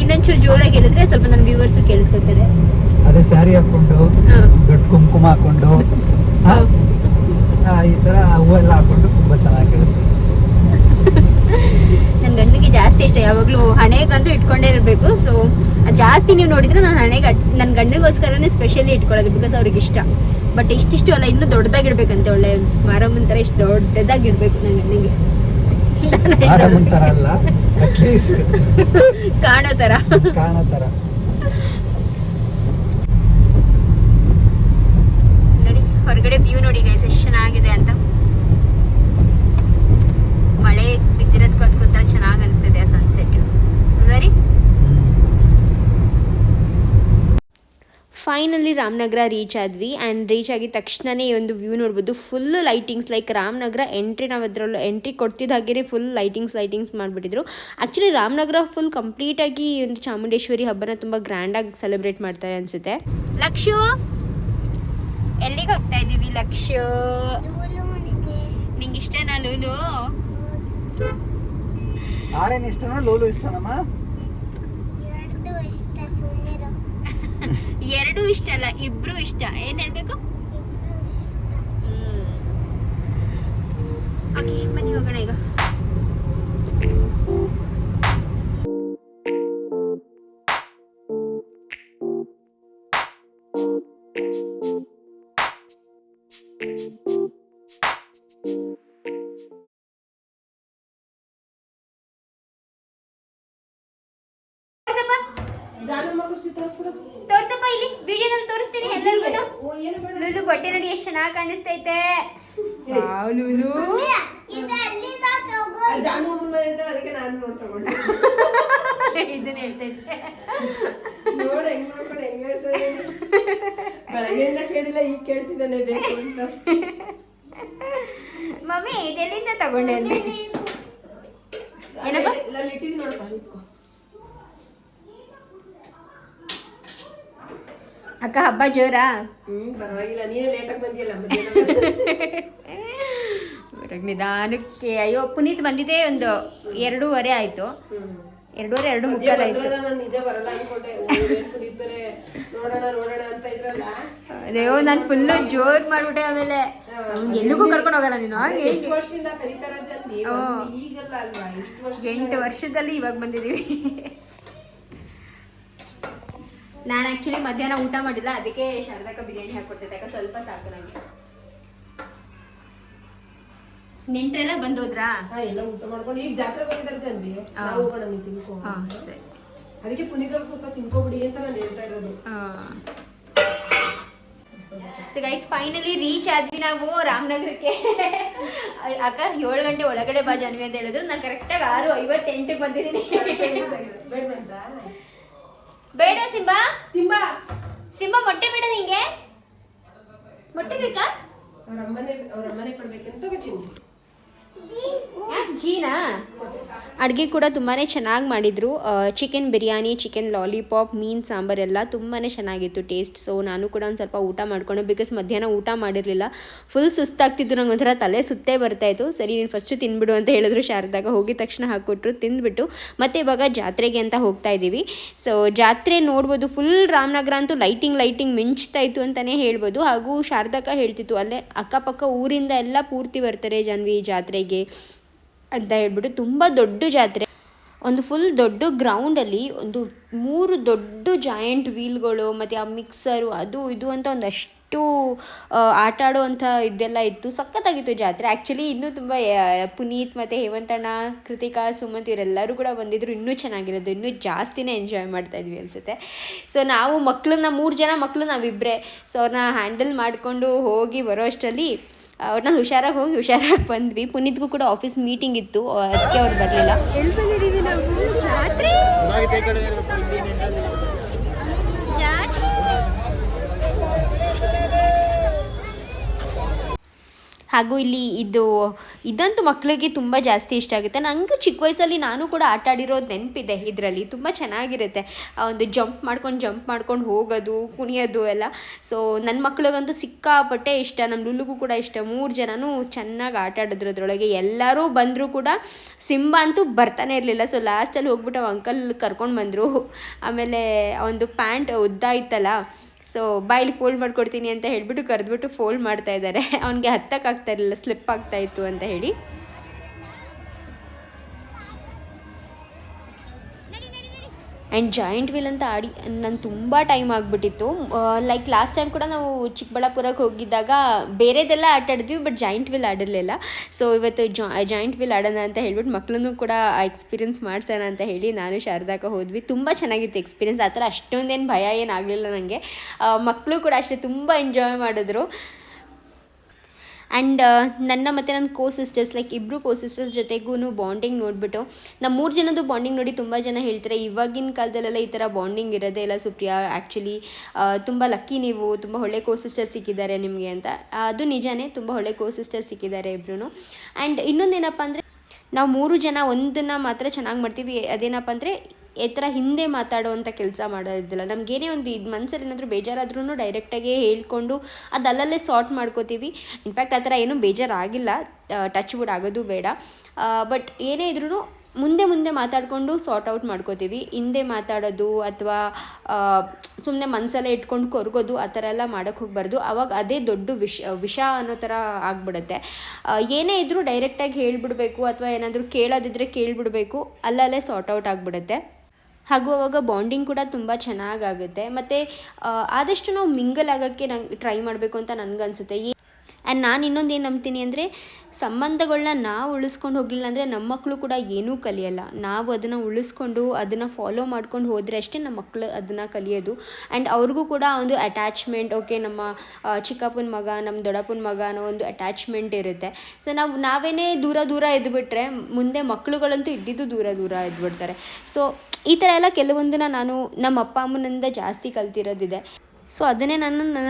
ಇನ್ನೊಂಚೂರು ಜೋರಾಗಿ ಹೇಳಿದ್ರೆ ಸ್ವಲ್ಪ ನನ್ನ ವ್ಯೂವರ್ಸು ಕೇಳಿಸ್ಕೊತಾರೆ ಅದೇ ಸ್ಯಾರಿ ಹಾಕೊಂಡು ದೊಡ್ಡ ಕುಂಕುಮ ಹಾಕೊಂಡು ಈ ತರ ಹೂವೆಲ್ಲ ಹಾಕೊಂಡು ತುಂಬಾ ಚೆನ್ನಾಗಿರುತ್ತೆ. ನನ್ನ ಗಂಡನಿಗೆ ಜಾಸ್ತಿ ಇಷ್ಟ ಯಾವಾಗಲೂ ಹಣೆಗಂತೂ ಇಟ್ಕೊಂಡೇ ಇರಬೇಕು. ಸೊ ಜಾಸ್ತಿ ನೀವು ನೋಡಿದ್ರೆ ನಾನು ಹಣೆಗೆ ನನ್ನ ಗಂಡನಿಗೋಸ್ಕರನೇ ಸ್ಪೆಷಲಿ ಇಟ್ಕೊಳ್ಳೋದು ಬಿಕಾಸ್ ಅವ್ರಿಗೆ ಇಷ್ಟ. ಬಟ್ ಇಷ್ಟಿಷ್ಟು ಅಲ್ಲ ಇನ್ನೂ ದೊಡ್ಡದಾಗಿಡ್ಬೇಕಂತೆ ಒಳ್ಳೆ ಮಾರಮ್ಮನ ಥರ ಇಷ್ಟು ದೊಡ್ಡದಾಗಿಡ್ಬೇಕು ನನ್ನ ಗಂಡನಿಗೆ. ಕಾಣೋ ಥರ ಕಾಣೋ ತರ. ನೋಡಿ ಹೊರಗಡೆ ವ್ಯೂ ನೋಡಿ ಗೈಸ್ ಎಷ್ಟು ಚೆನ್ನಾಗಿದೆ ಅಂತ ಮಳೆ ಬಿದ್ದಿರೋದಕ್ಕೂ ಅದಕ್ಕೊಂಥರ ಚೆನ್ನಾಗಿ ಅನಿಸ್ತಿದೆ ಆ sunset very finally Ramanagara reach ಆದ್ವಿ ಆ್ಯಂಡ್ ರೀಚ್ ಆಗಿದ ತಕ್ಷಣನೇ ಈ ಒಂದು ವ್ಯೂ ನೋಡ್ಬೋದು. Full lightings like Ramanagara entry ನಾವು ಅದರಲ್ಲೂ ಎಂಟ್ರಿ ಕೊಡ್ತಿದ್ದ ಹಾಗೇ ಫುಲ್ ಲೈಟಿಂಗ್ಸ್ ಲೈಟಿಂಗ್ಸ್ ಮಾಡಿಬಿಟ್ಟಿದ್ರು. ಆ್ಯಕ್ಚುಲಿ ರಾಮನಗರ ಫುಲ್ ಕಂಪ್ಲೀಟಾಗಿ ಈ ಒಂದು ಚಾಮುಂಡೇಶ್ವರಿ ಹಬ್ಬನ ತುಂಬ ಗ್ರ್ಯಾಂಡಾಗಿ ಸೆಲೆಬ್ರೇಟ್ ಮಾಡ್ತಾರೆ ಅನಿಸುತ್ತೆ. ಲಕ್ಷ್ಯ ಎಲ್ಲಿಗೆ ಹೋಗ್ತಾ ಇದ್ದೀವಿ ಲಕ್ಷ್ಯ ನಿಂಗೆ ಇಷ್ಟನಾ ಲೂಲು? ಆರೇನ್ ಇಷ್ಟನಾ? ಲೂಲು ಇಷ್ಟನಮ್ಮ ಎರಡೂ ಇಷ್ಟ ಅಲ್ಲ ಇಬ್ರು ಇಷ್ಟ. ಏನ್ ಹೇಳ್ಬೇಕು? ಚೆನ್ನಾಗಿ ಕಾಣಿಸ್ತೈತೆ. ಇರ್ತದೆ ಅದಕ್ಕೆ ನಾನು ನೋಡಿ ತಗೊಂಡೆ. ಇದನ್ನ ಹೇಳ್ತೈತೆ. ನೋಡ್ ಹೆಂಗ್ ನೋಡ್ಕೊಂಡು ಹೆಂಗ್ ಹೇಳ್ತದೆ ಬೆಳಗ್ಗೆಯಿಂದ ಕೇಳಿಲ್ಲ ಈಗ ಕೇಳ್ತಿದ್ದಾನೆ ಬೇಕು ಅಂತ. ಮಮ್ಮಿ ಇದೆಲ್ಲಿಂದ ತಗೊಂಡೆ ಅಂದೆ? ಏನಪ್ಪ? ಅಲ್ಲಿ ಇಟ್ಟಿದ್ದೀನಿ ನೋಡಪ್ಪ ಅಕ್ಕ ಹಬ್ಬ ಜೋರಾ? ಹ್ಮ್ ಪರವಾಗಿಲ್ಲ. ನೀನೇ ಲೇಟಾಗಿ ಬಂದಿಯಲ್ಲ ಮಧ್ಯಾಹ್ನ ಹೊರಗ್ ನಿಧಾನಕ್ಕೆ ಅಯ್ಯೋ ಪುನೀತ್ ಬಂದಿದೆ ಒಂದು ಎರಡೂವರೆ ಆಯ್ತು. ಎರಡೂವರೆ ಎರಡು ಮುಕ್ಕಾಲು ಆಯ್ತು. ಅಯ್ಯೋ ನಾನು ಫುಲ್ಲು ಜೋರ್ ಮಾಡ್ಬಿಟ್ಟೆ ಆಮೇಲೆ. ಎಲ್ಲಿಗೂ ಕರ್ಕೊಂಡು ಹೋಗಲ್ಲ ನೀನು ಎಂಟು ವರ್ಷದಲ್ಲಿ ಇವಾಗ ಬಂದಿದ್ದೀವಿ ನಾನು ಆ್ಯಕ್ಚುಲಿ ಮಧ್ಯಾಹ್ನ ಊಟ ಮಾಡಿಲ್ಲ ಅದಕ್ಕೆ ಶಾರದಕ್ಕ ಬಿರಿಯಾನಿ ಹಾಕ್ಕೊಡ್ತೈತೆ ಯಾಕೆ ಸ್ವಲ್ಪ ಸಾಕು ನನಗೆ ನೆಂಟ್ರೆಲ್ಲ ಬಂದೋದ್ರಾ? ಎಲ್ಲ ಊಟ ಮಾಡ್ಕೊಂಡು. ಈಗ ಜಾತ್ರೆ ಬಂದಿದ್ದಾರೆ ಜಲ್ದಿ ನಾವು ಹೋಗೋಣ ನೀವು ತಿನ್ಕೋ ಹಾಂ ಸರಿ. ಅದಕ್ಕೆ ಪುನೀತರು ಸ್ವಲ್ಪ ತಿನ್ಕೋಬಿಡಿ ಅಂತ ನಾನು ಹೇಳ್ತಾ ಇರೋದು. ಸೊ ಗೈಸ್ ಫೈನಲಿ ರೀಚ್ ಆದ್ವಿ ನಾವು ರಾಮನಗರಕ್ಕೆ. ಅಕ್ಕ ಏಳು ಗಂಟೆ ಒಳಗಡೆ ಬಾ ಜಾನ್ವಿ ಅಂತ ಹೇಳಿದ್ರು. ನಾನು ಕರೆಕ್ಟಾಗಿ ಆರು ಐವತ್ತೆಂಟಕ್ಕೆ ಬಂದಿದ್ದೀನಿ. ಬೇಡ ಸಿಂಬಾ. ಸಿಂಬಾ. ಸಿಂಬಾ ಮೊಟ್ಟೆ ಬೇಡ ನಿಂಗೆ. ಮೊಟ್ಟೆ ಬೇಕಾ? ಅವ್ರ ಅಮ್ಮನೆ ಅವ್ರ ಅಮ್ಮನೆ ಕೊಡ್ಬೇಕಂತ ಚಿನ್ನಿ ಜೀನಾ. ಅಡುಗೆ ಕೂಡ ತುಂಬಾ ಚೆನ್ನಾಗಿ ಮಾಡಿದರು. ಚಿಕನ್ ಬಿರಿಯಾನಿ ಚಿಕನ್ ಲಾಲಿಪಾಪ್ ಮೀನು ಸಾಂಬಾರ್ ಎಲ್ಲ ತುಂಬಾ ಚೆನ್ನಾಗಿತ್ತು ಟೇಸ್ಟ್ ಸೊ ನಾನು ಕೂಡ ಒಂದು ಸ್ವಲ್ಪ ಊಟ ಮಾಡ್ಕೊಂಡು ಬಿಕಾಸ್ ಮಧ್ಯಾಹ್ನ ಊಟ ಮಾಡಿರಲಿಲ್ಲ ಫುಲ್ ಸುಸ್ತಾಗ್ತಿತ್ತು, ನಂಗೆ ಒಂಥರ ತಲೆ ಸುತ್ತೇ ಬರ್ತಾಯಿತ್ತು ಸರಿ, ನೀನು ಫಸ್ಟು ತಿಂದ್ಬಿಡು ಅಂತ ಹೇಳಿದ್ರು ಶಾರದಾಗ. ಹೋಗಿದ ತಕ್ಷಣ ಹಾಕ್ಕೊಟ್ರು, ತಿಂದ್ಬಿಟ್ಟು. ಮತ್ತೆ ಇವಾಗ ಜಾತ್ರೆಗೆ ಅಂತ ಹೋಗ್ತಾ ಇದ್ದೀವಿ ಸೊ ಜಾತ್ರೆ ನೋಡ್ಬೋದು ಫುಲ್ ರಾಮನಗರ ಅಂತೂ ಲೈಟಿಂಗ್ ಲೈಟಿಂಗ್ ಮಿಂಚ್ತಾ ಇತ್ತು ಅಂತಲೇ ಹೇಳ್ಬೋದು. ಹಾಗೂ ಶಾರದಕ್ಕ ಹೇಳ್ತಿತ್ತು, ಅಲ್ಲೇ ಅಕ್ಕಪಕ್ಕ ಊರಿಂದ ಎಲ್ಲ ಪೂರ್ತಿ ಬರ್ತಾರೆ ಜಾನ್ವಿ ಜಾತ್ರೆಗೆ. ಅಂತ ಹೇಳ್ಬಿಟ್ಟು ತುಂಬ ದೊಡ್ಡ ಜಾತ್ರೆ. ಒಂದು ಫುಲ್ ದೊಡ್ಡ ಗ್ರೌಂಡಲ್ಲಿ ಒಂದು ಮೂರು ದೊಡ್ಡ ಜಾಯಿಂಟ್ ವೀಲ್ಗಳು ಮತ್ತು ಆ ಮಿಕ್ಸರು ಅದು ಇದು ಅಂತ ಒಂದಷ್ಟು ಆಟ ಆಡುವಂಥ ಇದೆಲ್ಲ ಇತ್ತು. ಸಖತ್ತಾಗಿತ್ತು ಜಾತ್ರೆ. ಆ್ಯಕ್ಚುಲಿ ಇನ್ನೂ ತುಂಬ ಪುನೀತ್ ಮತ್ತು ಹೇಮಂತಣ್ಣ ಕೃತಿಕಾ, ಸುಮಂತ್ ಇವರೆಲ್ಲರೂ ಕೂಡ ಬಂದಿದ್ರು. ಇನ್ನೂ ಚೆನ್ನಾಗಿರೋದು. ಇನ್ನೂ ಜಾಸ್ತಿನೇ ಎಂಜಾಯ್ ಮಾಡ್ತಾ ಇದ್ವಿ ಅನಿಸುತ್ತೆ. ಸೊ ನಾವು ಮಕ್ಕಳನ್ನ ಮೂರು ಜನ ಮಕ್ಕಳು ನಾವಿಬ್ಬರೇ ಸೊ ಅವ್ರನ್ನ ಹ್ಯಾಂಡಲ್ ಮಾಡಿಕೊಂಡು ಹೋಗಿ ಬರೋ ಅಷ್ಟರಲ್ಲಿ ಅವ್ರನ್ನ ಹುಷಾರಾಗಿ ಹೋಗಿ ಹುಷಾರಾಗಿ ಬಂದ್ವಿ. ಪುನೀತ್ಗೂ ಕೂಡ ಆಫೀಸ್ ಮೀಟಿಂಗ್ ಇತ್ತು. ಅದಕ್ಕೆ ಅವ್ರು ಬರಲಿಲ್ಲ. ಹಾಗೂ ಇಲ್ಲಿ ಇದು, ಇದಂತೂ ಮಕ್ಕಳಿಗೆ ತುಂಬ ಜಾಸ್ತಿ ಇಷ್ಟ ಆಗುತ್ತೆ. ನನಗೆ ಚಿಕ್ಕ ವಯಸ್ಸಲ್ಲಿ ನಾನು ಕೂಡ ಆಟ ಆಡಿರೋದು ನೆನಪಿದೆ ಇದರಲ್ಲಿ. ತುಂಬ ಚೆನ್ನಾಗಿರುತ್ತೆ. ಆ ಒಂದು ಜಂಪ್ ಮಾಡ್ಕೊಂಡು ಜಂಪ್ ಮಾಡ್ಕೊಂಡು ಹೋಗೋದು, ಕುಣಿಯೋದು ಎಲ್ಲ. ಸೊ ನನ್ನ ಮಕ್ಕಳಿಗಂತೂ ಸಿಕ್ಕಾಪಟ್ಟೆ ಇಷ್ಟ. ನಮ್ಮ ಲುಲ್ಲುಗೂ ಕೂಡ ಇಷ್ಟ. ಮೂರು ಜನನೂ ಚೆನ್ನಾಗಿ ಆಟ ಆಡಿದ್ರು ಅದರೊಳಗೆ. ಎಲ್ಲರೂ ಬಂದರೂ ಕೂಡ ಸಿಂಬ ಅಂತೂ ಬರ್ತಾನೆ ಇರಲಿಲ್ಲ. ಸೊ ಲಾಸ್ಟಲ್ಲಿ ಹೋಗ್ಬಿಟ್ಟು ಅವ ಅಂಕಲ್ ಕರ್ಕೊಂಡು ಬಂದರು. ಆಮೇಲೆ ಒಂದು ಪ್ಯಾಂಟ್ ಉದ್ದ ಇತ್ತಲ್ಲ ಸೊ ಬಾಯಲ್ಲಿ ಫೋಲ್ಡ್ ಮಾಡ್ಕೊಡ್ತೀನಿ ಅಂತ ಹೇಳಿಬಿಟ್ಟು ಕರೆದ್ಬಿಟ್ಟು ಫೋಲ್ಡ್ ಮಾಡ್ತಾ ಇದ್ದಾರೆ. ಅವನಿಗೆ ಹತ್ತಕ್ಕಾಗ್ತಾ ಇರಲಿಲ್ಲ ಸ್ಲಿಪ್ ಆಗ್ತಾಯಿತ್ತು ಅಂತ ಹೇಳಿ. ಆ್ಯಂಡ್ ಜಾಯಿಂಟ್ ವೀಲ್ ಅಂತ ಆಡಿ, ನಂಗೆ ತುಂಬ ಟೈಮ್ ಆಗಿಬಿಟ್ಟಿತ್ತು. ಲೈಕ್ ಲಾಸ್ಟ್ ಟೈಮ್ ಕೂಡ ನಾವು ಚಿಕ್ಕಬಳ್ಳಾಪುರಕ್ಕೆ ಹೋಗಿದ್ದಾಗ ಬೇರೆದೆಲ್ಲ ಆಟ ಆಡಿದ್ವಿ ಬಟ್ ಜಾಯಿಂಟ್ ವೀಲ್ ಆಡಿರಲಿಲ್ಲ. ಸೊ ಇವತ್ತು ಜಾಯಿಂಟ್ ವೀಲ್ ಆಡೋಣ ಅಂತ ಹೇಳ್ಬಿಟ್ಟು ಮಕ್ಕಳನ್ನು ಕೂಡ ಆ ಎಕ್ಸ್ಪೀರಿಯನ್ಸ್ ಮಾಡಿಸೋಣ ಅಂತ ಹೇಳಿ ನಾನು ಶಾರದಾಕ ಹೋದ್ವಿ. ತುಂಬ ಚೆನ್ನಾಗಿತ್ತು ಎಕ್ಸ್ಪೀರಿಯನ್ಸ್ ಆ ಥರ ಅಷ್ಟೊಂದೇನು ಭಯ ಏನಾಗಲಿಲ್ಲ ನನಗೆ ಮಕ್ಕಳು ಕೂಡ ಅಷ್ಟೇ ತುಂಬ ಎಂಜಾಯ್ ಮಾಡಿದ್ರು. ಆ್ಯಂಡ್ ನನ್ನ ಮತ್ತು ನನ್ನ ಕೋ ಸಿಸ್ಟರ್ಸ್ ಲೈಕ್ ಇಬ್ಬರು ಕೋ ಸಿಸ್ಟರ್ಸ್ ಜೊತೆಗೂ ಬಾಂಡಿಂಗ್ ನೋಡಿಬಿಟ್ಟು ನಮ್ಮ ಮೂರು ಜನದ್ದು ಬಾಂಡಿಂಗ್ ನೋಡಿ ತುಂಬ ಜನ ಹೇಳ್ತಾರೆ, ಇವಾಗಿನ ಕಾಲದಲ್ಲೆಲ್ಲ ಈ ಥರ ಬಾಂಡಿಂಗ್ ಇರೋದೇ ಇಲ್ಲ ಸುಪ್ರಿಯಾ. ಆ್ಯಕ್ಚುಲಿ ತುಂಬ ಲಕ್ಕಿ ನೀವು, ತುಂಬ ಒಳ್ಳೆ ಕೋ ಸಿಸ್ಟರ್ ಸಿಕ್ಕಿದ್ದಾರೆ ನಿಮಗೆ ಅಂತ. ಅದು ನಿಜಾನೇ, ತುಂಬ ಒಳ್ಳೆ ಕೋ ಸಿಸ್ಟರ್ ಸಿಕ್ಕಿದ್ದಾರೆ ಇಬ್ಬರು ಆ್ಯಂಡ್ ಇನ್ನೊಂದೇನಪ್ಪ ಅಂದರೆ, ನಾವು ಮೂರು ಜನ ಒಂದನ್ನು ಮಾತ್ರ ಚೆನ್ನಾಗಿ ಮಾಡ್ತೀವಿ. ಅದೇನಪ್ಪ ಅಂದರೆ ಈ ಥರ ಹಿಂದೆ ಮಾತಾಡುವಂಥ ಕೆಲಸ ಮಾಡೋದಿಲ್ಲ. ನಮಗೇನೇ ಒಂದು ಇದು ಮನಸ್ಸಲ್ಲಿ ಏನಾದರೂ ಬೇಜಾರಾದ್ರೂ ಡೈರೆಕ್ಟಾಗಿ ಹೇಳ್ಕೊಂಡು ಅದು ಅಲ್ಲಲ್ಲೇ ಸಾರ್ಟ್ ಮಾಡ್ಕೋತೀವಿ ಇನ್ಫ್ಯಾಕ್ಟ್ ಆ ಥರ ಏನೂ ಬೇಜಾರಾಗಿಲ್ಲ. ಟಚ್ ವುಡ್ ಆಗೋದು ಬೇಡ. ಬಟ್ ಏನೇ ಇದ್ರೂ ಮುಂದೆ ಮುಂದೆ ಮಾತಾಡಿಕೊಂಡು ಸಾರ್ಟ್ ಔಟ್ ಮಾಡ್ಕೋತೀವಿ. ಹಿಂದೆ ಮಾತಾಡೋದು ಅಥವಾ ಸುಮ್ಮನೆ ಮನಸ್ಸಲ್ಲೇ ಇಟ್ಕೊಂಡು ಕೊರಗೋದು, ಆ ಥರ ಎಲ್ಲ ಮಾಡೋಕ್ಕೆ ಹೋಗ್ಬಾರ್ದು. ಅವಾಗ ಅದೇ ದೊಡ್ಡ ವಿಷ ವಿಷ ಅನ್ನೋ ಥರ ಆಗ್ಬಿಡುತ್ತೆ. ಏನೇ ಇದ್ದರೂ ಡೈರೆಕ್ಟಾಗಿ ಹೇಳ್ಬಿಡಬೇಕು ಅಥವಾ ಏನಾದರೂ ಕೇಳೋದಿದ್ರೆ ಕೇಳಿಬಿಡಬೇಕು. ಅಲ್ಲಲ್ಲೇ ಸಾರ್ಟ್ ಔಟ್ ಆಗಿಬಿಡುತ್ತೆ. ಹಾಗೂ ಅವಾಗ ಬಾಂಡಿಂಗ್ ಕೂಡ ತುಂಬ ಚೆನ್ನಾಗಾಗುತ್ತೆ. ಮತ್ತು ಆದಷ್ಟು ನಾವು ಮಿಂಗಲ್ ಆಗೋಕ್ಕೆ ನಂಗೆ ಟ್ರೈ ಮಾಡಬೇಕು ಅಂತ ನನಗನ್ಸುತ್ತೆ ಆ್ಯಂಡ್ ನಾನು ಇನ್ನೊಂದು ಏನು ನಂಬ್ತೀನಿ ಅಂದರೆ ಸಂಬಂಧಗಳನ್ನ ನಾವು ಉಳಿಸ್ಕೊಂಡು ಹೋಗಲಿಲ್ಲ ಅಂದರೆ ನಮ್ಮ ಮಕ್ಕಳು ಕೂಡ ಏನೂ ಕಲಿಯಲ್ಲ. ನಾವು ಅದನ್ನು ಉಳಿಸ್ಕೊಂಡು ಅದನ್ನು ಫಾಲೋ ಮಾಡ್ಕೊಂಡು ಹೋದರೆ ಅಷ್ಟೇ ನಮ್ಮ ಮಕ್ಕಳು ಅದನ್ನು ಕಲಿಯೋದು. ಆ್ಯಂಡ್ ಅವ್ರಿಗೂ ಕೂಡ ಒಂದು ಅಟ್ಯಾಚ್ಮೆಂಟ್ ಓಕೆ ನಮ್ಮ ಚಿಕ್ಕಪ್ಪನ ಮಗ ನಮ್ಮ ದೊಡ್ಡಪ್ಪನ ಮಗ ಅನ್ನೋ ಒಂದು ಅಟ್ಯಾಚ್ಮೆಂಟ್ ಇರುತ್ತೆ. ಸೊ ನಾವು, ನಾವೇನೇ ದೂರ ದೂರ ಇದ್ಬಿಟ್ರೆ, ಮುಂದೆ ಮಕ್ಕಳುಗಳಂತೂ ಇದ್ದಿದ್ದು ದೂರ ದೂರ ಇದ್ಬಿಡ್ತಾರೆ. ಸೊ ಈ ಥರ ಎಲ್ಲ ಕೆಲವೊಂದನ್ನ ನಾನು ನಮ್ಮ ಅಪ್ಪ ಅಮ್ಮನಿಂದ ಜಾಸ್ತಿ ಕಲ್ತಿರೋದಿದೆ. ಸೊ ಅದನ್ನೇ ನಾನು ನನ್ನ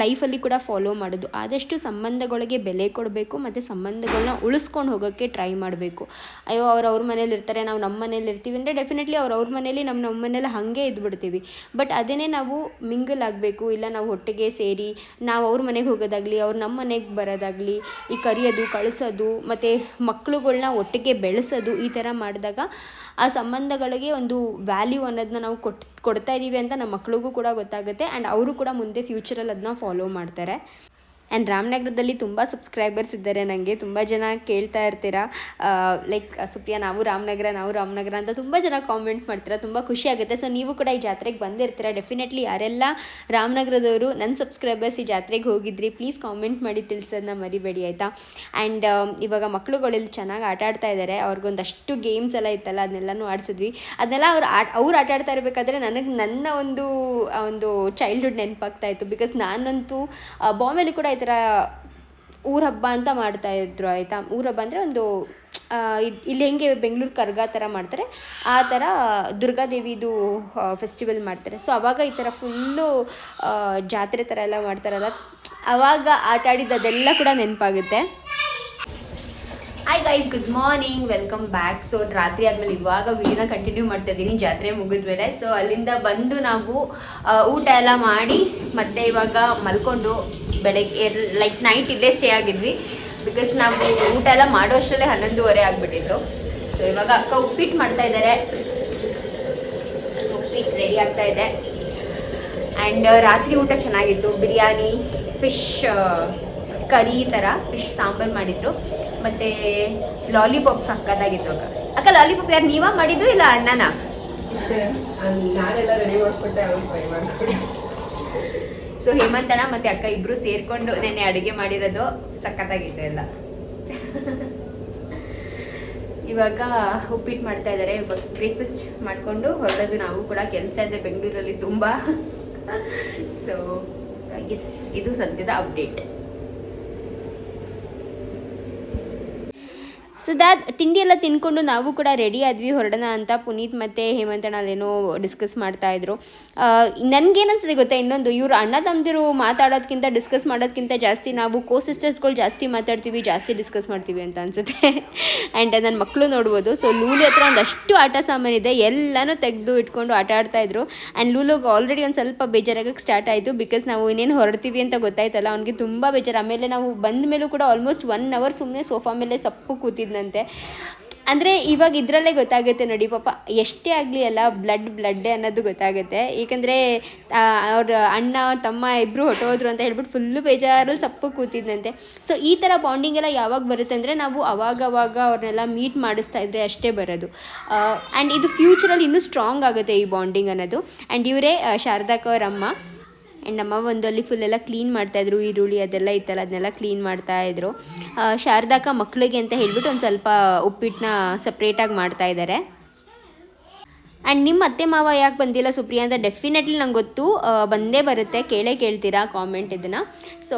ಲೈಫಲ್ಲಿ ಕೂಡ ಫಾಲೋ ಮಾಡೋದು. ಆದಷ್ಟು ಸಂಬಂಧಗಳಿಗೆ ಬೆಲೆ ಕೊಡಬೇಕು, ಮತ್ತು ಸಂಬಂಧಗಳನ್ನ ಉಳಿಸ್ಕೊಂಡು ಹೋಗೋಕ್ಕೆ ಟ್ರೈ ಮಾಡಬೇಕು. ಅಯ್ಯೋ, ಅವ್ರು ಅವ್ರ ಮನೇಲಿ ಇರ್ತಾರೆ, ನಾವು ನಮ್ಮ ಮನೇಲಿ ಇರ್ತೀವಿ ಅಂದರೆ ಡೆಫಿನೆಟ್ಲಿ ಅವ್ರು ಅವ್ರ ಮನೇಲಿ ನಮ್ಮ ನಮ್ಮ ಮನೇಲಿ ಹಾಗೆ ಇದ್ಬಿಡ್ತೀವಿ. ಬಟ್ ಅದನ್ನೇ ನಾವು ಮಿಂಗಲ್ ಆಗಬೇಕು, ಇಲ್ಲ ನಾವು ಒಟ್ಟಿಗೆ ಸೇರಿ ನಾವು ಅವ್ರ ಮನೆಗೆ ಹೋಗೋದಾಗಲಿ, ಅವ್ರು ನಮ್ಮ ಮನೆಗೆ ಬರೋದಾಗಲಿ, ಈ ಕರೆಯೋದು, ಕಳಿಸೋದು, ಮತ್ತು ಮಕ್ಕಳುಗಳ್ನ ಒಟ್ಟಿಗೆ ಬೆಳೆಸೋದು ಈ ಥರ ಮಾಡಿದಾಗ ಆ ಸಂಬಂಧಗಳಿಗೆ ಒಂದು ವ್ಯಾಲ್ಯೂ ಅನ್ನೋದನ್ನ ನಾವು ಕೊಟ್, ಕೊಡ್ತಾ ಇದ್ದೀವಿ ಅಂತ ನಮ್ಮ ಮಕ್ಳಿಗೂ ಕೂಡ ಗೊತ್ತಾಗುತ್ತೆ. ಆ್ಯಂಡ್ ಅವರು ಕೂಡ ಮುಂದೆ ಫ್ಯೂಚರಲ್ಲಿ ಅದನ್ನ ಫಾಲೋ ಮಾಡ್ತಾರೆ. ಆ್ಯಂಡ್ ರಾಮನಗರದಲ್ಲಿ ತುಂಬ ಸಬ್ಸ್ಕ್ರೈಬರ್ಸ್ ಇದ್ದಾರೆ ನನಗೆ ತುಂಬ ಜನ ಕೇಳ್ತಾ ಇರ್ತೀರಾ. ಲೈಕ್ ಸುಪ್ರಿಯಾ, ನಾವು ರಾಮನಗರ ನಾವು ರಾಮನಗರ ಅಂತ ತುಂಬ ಜನ ಕಾಮೆಂಟ್ ಮಾಡ್ತೀರಾ. ತುಂಬ ಖುಷಿ ಆಗುತ್ತೆ. ಸೊ ನೀವು ಕೂಡ ಈ ಜಾತ್ರೆಗೆ ಬಂದಿರ್ತೀರ. ಡೆಫಿನೆಟ್ಲಿ ಯಾರೆಲ್ಲ ರಾಮನಗರದವರು ನನ್ನ ಸಬ್ಸ್ಕ್ರೈಬರ್ಸ್ ಈ ಜಾತ್ರೆಗೆ ಹೋಗಿದ್ರಿ ಪ್ಲೀಸ್ ಕಾಮೆಂಟ್ ಮಾಡಿ ತಿಳಿಸೋದನ್ನ ಮರಿಬೇಡಿ, ಆಯಿತಾ? ಆ್ಯಂಡ್ ಇವಾಗ ಮಕ್ಕಳುಗಳಲ್ಲಿ ಚೆನ್ನಾಗಿ ಆಟ ಆಡ್ತಾ ಇದ್ದಾರೆ ಅವ್ರಿಗೊಂದಷ್ಟು ಗೇಮ್ಸ್ ಎಲ್ಲ ಇತ್ತಲ್ಲ, ಅದನ್ನೆಲ್ಲನೂ ಆಡಿಸಿದ್ವಿ. ಅದನ್ನೆಲ್ಲ ಅವ್ರು ಆಟ ಅವ್ರು ಆಟ ಆಡ್ತಾ ಇರಬೇಕಾದ್ರೆ ನನಗೆ ನನ್ನ ಒಂದು ಒಂದು ಚೈಲ್ಡ್ಹುಡ್ ನೆನಪಾಗ್ತಾ ಇತ್ತು. ಬಿಕಾಸ್ ನಾನಂತೂ ಬಾಂಬೆಲಿ ಕೂಡ ಈ ಥರ ಊರ ಹಬ್ಬ ಅಂತ ಮಾಡ್ತಾ ಇದ್ರು, ಆಯಿತಾ? ಊರ ಹಬ್ಬ ಅಂದರೆ ಒಂದು ಇಲ್ಲಿ ಹೆಂಗೆ ಬೆಂಗಳೂರು ಕರ್ಗ ಥರ ಮಾಡ್ತಾರೆ, ಆ ಥರ ದುರ್ಗಾದೇವಿದು ಫೆಸ್ಟಿವಲ್ ಮಾಡ್ತಾರೆ. ಸೊ ಅವಾಗ ಈ ಥರ ಫುಲ್ಲು ಜಾತ್ರೆ ಥರ ಎಲ್ಲ ಮಾಡ್ತಾರಲ್ಲ ಅವಾಗ ಆಟ ಆಡಿದ್ದು ಅದೆಲ್ಲ ಕೂಡ ನೆನಪಾಗುತ್ತೆ. Hi guys good morning welcome back so ರಾತ್ರಿ ಆದಮೇಲೆ ಇವಾಗ ವಿಡಿಯೋನ ಕಂಟಿನ್ಯೂ ಮಾಡ್ತಾ ಇದ್ದೀನಿ. ಜಾತ್ರೆ ಮುಗಿದ್ಮೇಲೆ ಸೊ ಅಲ್ಲಿಂದ ಬಂದು ನಾವು ಊಟ ಎಲ್ಲ ಮಾಡಿ ಮತ್ತೆ ಇವಾಗ ಮಲ್ಕೊಂಡು ಬೆಳಗ್ಗೆ ಲೈಕ್ ನೈಟ್ ಇಲ್ಲೇ ಸ್ಟೇ ಆಗಿದ್ವಿ. ಬಿಕಾಸ್ ನಾವು ಊಟ ಎಲ್ಲ ಮಾಡೋ ಅಷ್ಟರಲ್ಲೇ ಹನ್ನೊಂದುವರೆ ಆಗಿಬಿಟ್ಟಿತ್ತು. ಸೊ ಇವಾಗ ಅಕ್ಕ ಉಪ್ಪಿಟ್ಟು ಮಾಡ್ತಾ ಇದ್ದಾರೆ ಉಪ್ಪಿಟ್ಟು ರೆಡಿ ಆಗ್ತಾ ಇದೆ. ಆ್ಯಂಡ್ ರಾತ್ರಿ ಊಟ ಚೆನ್ನಾಗಿತ್ತು. ಬಿರಿಯಾನಿ ಫಿಶ್ ಕರಿ ಥರ ಫಿಶ್ ಸಾಂಬಾರು ಮಾಡಿದ್ರು. ಮತ್ತು ಲಾಲಿಪಾಪ್ ಸಕ್ಕತ್ತಾಗಿತ್ತು ಅಕ್ಕ. ಅಕ್ಕ ಲಾಲಿಪಾಪ್ ಯಾರು, ನೀವಾ ಮಾಡಿದ್ದು ಇಲ್ಲ ಅಣ್ಣನ? ನಾನೆಲ್ಲ ರೆಡಿ ಸೊ ಹೇಮಂತಣ್ಣ ಮತ್ತೆ ಅಕ್ಕ ಇಬ್ರು ಸೇರ್ಕೊಂಡು ನೆನ್ನೆ ಅಡುಗೆ ಮಾಡಿರೋದು ಸಖತ್ತಾಗಿತ್ತು ಎಲ್ಲ. ಇವಾಗ ಉಪ್ಪಿಟ್ಟು ಮಾಡ್ತಾ ಇದ್ದಾರೆ. ಬ್ರೇಕ್ಫಾಸ್ಟ್ ಮಾಡಿಕೊಂಡು ಹೊರಡೋದು ನಾವು ಕೂಡ. ಕೆಲಸ ಇದೆ ಬೆಂಗಳೂರಲ್ಲಿ ತುಂಬ. ಸೊ ಎಸ್ ಇದು ಸದ್ಯದ ಅಪ್ಡೇಟ್ ಸೊ ದ್ಯಾಟ್ ತಿಂಡಿ ಎಲ್ಲ ತಿನ್ಕೊಂಡು ನಾವು ಕೂಡ ರೆಡಿ ಆದ್ವಿ ಹೊರಡೋಣ ಅಂತ ಪುನೀತ್ ಮತ್ತು ಹೇಮಂತಣ್ಣ ಅಲ್ಲೇನೋ ಡಿಸ್ಕಸ್ ಮಾಡ್ತಾ ಇದ್ರು. ನನಗೇನು ಅನ್ಸುತ್ತೆ ಗೊತ್ತಾ? ಇನ್ನೊಂದು, ಇವ್ರು ಅಣ್ಣ ತಮ್ಮದಿರು ಮಾತಾಡೋದ್ಕಿಂತ ಡಿಸ್ಕಸ್ ಮಾಡೋದ್ಕಿಂತ ಜಾಸ್ತಿ ನಾವು ಕೋ ಸಿಸ್ಟರ್ಸ್ಗಳು ಜಾಸ್ತಿ ಮಾತಾಡ್ತೀವಿ, ಜಾಸ್ತಿ ಡಿಸ್ಕಸ್ ಮಾಡ್ತೀವಿ ಅಂತ ಅನ್ಸುತ್ತೆ. ಆ್ಯಂಡ್ ನನ್ನ ಮಕ್ಕಳು ನೋಡ್ಬೋದು. ಸೊ ಲೂಲಿ ಹತ್ರ ಒಂದಷ್ಟು ಆಟ ಸಾಮಾನಿದೆ ಎಲ್ಲನೂ ತೆಗೆದು ಇಟ್ಕೊಂಡು ಆಟ ಆಡ್ತಾಯಿದ್ರು ಆ್ಯಂಡ್ ಲೂಲುಗೆ ಆಲ್ರೆಡಿ ಒಂದು ಸ್ವಲ್ಪ ಬೇಜಾರಾಗಕ್ಕೆ ಸ್ಟಾರ್ಟ್ ಆಯಿತು. ಬಿಕಾಸ್ ನಾವು ಇನ್ನೇನು ಹೊರಡ್ತೀವಿ ಅಂತ ಗೊತ್ತಾಯ್ತಲ್ಲ, ಅವ್ನಿಗೆ ತುಂಬ ಬೇಜಾರು. ಆಮೇಲೆ ನಾವು ಬಂದ ಮೇಲೂ ಕೂಡ ಆಲ್ಮೋಸ್ಟ್ ಒನ್ ಅವರ್ ಸುಮ್ಮನೆ ಸೋಫಾ ಮೇಲೆ ಸಪ್ಪು ಕೂತಿದ್ನಂತೆ ಅಂದರೆ ಇವಾಗ ಇದರಲ್ಲೇ ಗೊತ್ತಾಗುತ್ತೆ ನೋಡಿ ಪಾಪ, ಎಷ್ಟೇ ಆಗಲಿ ಅಲ್ಲ ಬ್ಲಡ್ ಬ್ಲಡ್ಡೇ ಅನ್ನೋದು ಗೊತ್ತಾಗುತ್ತೆ. ಏಕೆಂದರೆ ಅವ್ರ ಅಣ್ಣ, ಅವ್ರ ತಮ್ಮ ಇಬ್ಬರು ಹೊಟ್ಟೋದ್ರು ಅಂತ ಹೇಳ್ಬಿಟ್ಟು ಫುಲ್ಲು ಬೇಜಾರಲ್ಲಿ ಸಪ್ಪು ಕೂತಿದ್ದಂತೆ ಸೊ ಈ ಥರ ಬಾಂಡಿಂಗ್ ಎಲ್ಲ ಯಾವಾಗ ಬರುತ್ತೆ ಅಂದರೆ ನಾವು ಅವಾಗ ಅವಾಗ ಅವ್ರನ್ನೆಲ್ಲ ಮೀಟ್ ಮಾಡಿಸ್ತಾ ಇದ್ದರೆ ಅಷ್ಟೇ ಬರೋದು. ಆ್ಯಂಡ್ ಇದು ಫ್ಯೂಚರಲ್ಲಿ ಇನ್ನೂ ಸ್ಟ್ರಾಂಗ್ ಆಗುತ್ತೆ ಈ ಬಾಂಡಿಂಗ್ ಅನ್ನೋದು. ಆ್ಯಂಡ್ ಇವರೇ ಶಾರದಾ ಕೌರ್ ಅಮ್ಮ. ಆ್ಯಂಡ್ ನಮ್ಮ ಫುಲ್ ಎಲ್ಲ ಕ್ಲೀನ್ ಮಾಡ್ತಾಯಿದ್ರು ಈರುಳ್ಳಿ ಅದೆಲ್ಲ ಇತ್ತಲ್ಲ ಅದನ್ನೆಲ್ಲ ಕ್ಲೀನ್ ಮಾಡ್ತಾಯಿದ್ರು ಶಾರದಾಕ ಮಕ್ಕಳಿಗೆ ಅಂತ ಹೇಳ್ಬಿಟ್ಟು ಒಂದು ಸ್ವಲ್ಪ ಉಪ್ಪಿಟ್ಟನ್ನ ಸಪ್ರೇಟಾಗಿ ಮಾಡ್ತಾ ಇದ್ದಾರೆ ಆ್ಯಂಡ್ ನಿಮ್ಮ ಅತ್ತೆ ಮಾವ ಯಾಕೆ ಬಂದಿಲ್ಲ ಸುಪ್ರಿಯಾ ಅಂತ ಡೆಫಿನೆಟ್ಲಿ ನಂಗೆ ಗೊತ್ತು. ಬಂದೇ ಬರುತ್ತೆ. ಕೇಳೇ ಕೇಳ್ತೀರಾ ಕಾಮೆಂಟ್ ಇದನ್ನು. ಸೊ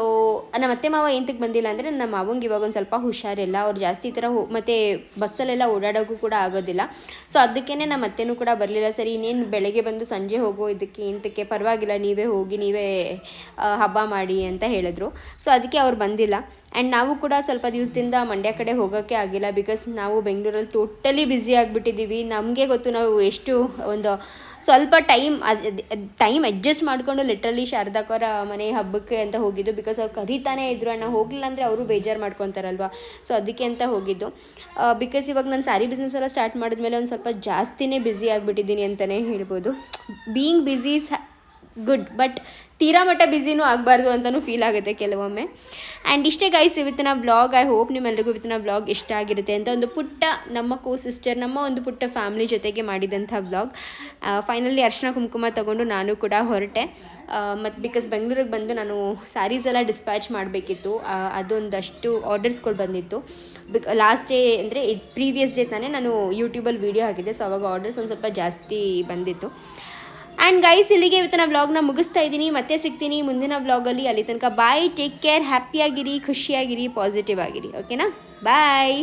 ನಮ್ಮ ಅತ್ತೆ ಮಾವ ಎಂತಕ್ಕೆ ಬಂದಿಲ್ಲ ಅಂದರೆ ನಮ್ಮ ಮಾವಂಗೆ ಇವಾಗ ಒಂದು ಸ್ವಲ್ಪ ಹುಷಾರಿಲ್ಲ. ಅವ್ರು ಜಾಸ್ತಿ ಈ ಥರ ಮತ್ತು ಬಸ್ಸಲ್ಲೆಲ್ಲ ಓಡಾಡೋಕ್ಕೂ ಕೂಡ ಆಗೋದಿಲ್ಲ. ಸೊ ಅದಕ್ಕೇ ನಮ್ಮ ಅತ್ತೆನೂ ಕೂಡ ಬರಲಿಲ್ಲ. ಸರಿ, ಇನ್ನೇನು ಬೆಳಗ್ಗೆ ಬಂದು ಸಂಜೆ ಹೋಗೋ ಇದಕ್ಕೆ ಇಂತಕ್ಕೆ ಪರವಾಗಿಲ್ಲ. ನೀವೇ ಹೋಗಿ, ನೀವೇ ಹಬ್ಬ ಮಾಡಿ ಅಂತ ಹೇಳಿದ್ರು. ಸೊ ಅದಕ್ಕೆ ಅವ್ರು ಬಂದಿಲ್ಲ. ಆ್ಯಂಡ್ ನಾವು ಕೂಡ ಸ್ವಲ್ಪ ದಿವಸದಿಂದ ಮಂಡ್ಯ ಕಡೆ ಹೋಗೋಕ್ಕೆ ಆಗಿಲ್ಲ ಬಿಕಾಸ್ ನಾವು ಬೆಂಗಳೂರಲ್ಲಿ ಟೋಟಲಿ ಬ್ಯುಸಿ ಆಗಿಬಿಟ್ಟಿದ್ದೀವಿ. ನಮಗೆ ಗೊತ್ತು ನಾವು ಎಷ್ಟು ಒಂದು ಸ್ವಲ್ಪ ಟೈಮ್ ಟೈಮ್ ಅಡ್ಜಸ್ಟ್ ಮಾಡಿಕೊಂಡು ಲಿಟ್ರಲಿ ಶಾರದಾಕವರ ಮನೆ ಹಬ್ಬಕ್ಕೆ ಅಂತ ಹೋಗಿದ್ದು ಬಿಕಾಸ್ ಅವ್ರು ಕರೀತಾನೆ ಇದ್ರು ಅಣ್ಣ. ಹೋಗಲಿಲ್ಲ ಅಂದರೆ ಅವರು ಬೇಜಾರು ಮಾಡ್ಕೊತಾರಲ್ವ? ಸೊ ಅದಕ್ಕೆ ಅಂತ ಹೋಗಿದ್ದು. ಬಿಕಾಸ್ ಇವಾಗ ನಾನು ಸ್ಯಾರಿ ಬಿಸ್ನೆಸ್ ಎಲ್ಲ ಸ್ಟಾರ್ಟ್ ಮಾಡಿದ್ಮೇಲೆ ಒಂದು ಸ್ವಲ್ಪ ಜಾಸ್ತಿನೇ ಬ್ಯುಸಿ ಆಗಿಬಿಟ್ಟಿದ್ದೀನಿ ಅಂತಲೇ ಹೇಳ್ಬೋದು. ಬೀಯಿಂಗ್ ಬ್ಯುಸಿ ಗುಡ್ ಬಟ್ ತೀರಾ ಮಟ್ಟ ಬ್ಯುಸಿನೂ ಆಗಬಾರ್ದು ಅಂತಲೂ ಫೀಲ್ ಆಗುತ್ತೆ ಕೆಲವೊಮ್ಮೆ. ಆ್ಯಂಡ್ ಇಷ್ಟೇ ಗೈಸ್ ಇವತ್ತಿನ ಬ್ಲಾಗ್ ಐ ಹೋಪ್ ನಿಮ್ಮೆಲ್ಲರಿಗೂ ಇವತ್ತಿನ ಬ್ಲಾಗ್ ಇಷ್ಟ ಆಗಿರುತ್ತೆ ಅಂತ ಒಂದು ಪುಟ್ಟ ನಮ್ಮ ಕೋ ಸಿಸ್ಟರ್ ನಮ್ಮ ಒಂದು ಪುಟ್ಟ ಫ್ಯಾಮಿಲಿ ಜೊತೆಗೆ ಮಾಡಿದಂಥ ಬ್ಲಾಗ್ ಫೈನಲಿ ಅರ್ಶಿನ ಕುಂಕುಮ ತೊಗೊಂಡು ನಾನು ಕೂಡ ಹೊರಟೆ. ಮತ್ತು ಬಿಕಾಸ್ ಬೆಂಗಳೂರಿಗೆ ಬಂದು ನಾನು ಸ್ಯಾರೀಸ್ ಎಲ್ಲ ಡಿಸ್ಪ್ಯಾಚ್ ಮಾಡಬೇಕಿತ್ತು. ಅದೊಂದಷ್ಟು ಆರ್ಡರ್ಸ್ಗಳು ಬಂದಿತ್ತು. ಬಿಕ್ ಲಾಸ್ಟ್ ಡೇ ಅಂದರೆ ಪ್ರೀವಿಯಸ್ ಡೇ ತಾನೇ ನಾನು ಯೂಟ್ಯೂಬಲ್ಲಿ ವೀಡಿಯೋ ಹಾಕಿದ್ದೆ. ಸೊ ಅವಾಗ ಆರ್ಡರ್ಸ್ ಒಂದು ಸ್ವಲ್ಪ ಜಾಸ್ತಿ ಬಂದಿತ್ತು. ಆ್ಯಂಡ್ ಗೈಸ್ ಇಲ್ಲಿಗೆ ಇವತ್ತಿನ ವ್ಲಾಗ್ನ ಮುಗಿಸ್ತಾ ಇದ್ದೀನಿ. ಮತ್ತೆ ಸಿಗ್ತೀನಿ ಮುಂದಿನ ವ್ಲಾಗಲ್ಲಿ ಅಲ್ಲಿ. ತನಕ ಬಾಯ್ ಟೇಕ್ ಕೇರ್ ಹ್ಯಾಪಿಯಾಗಿರಿ ಖುಷಿಯಾಗಿರಿ ಪಾಸಿಟಿವ್ ಆಗಿರಿ. ಓಕೆನಾ ಬಾಯ್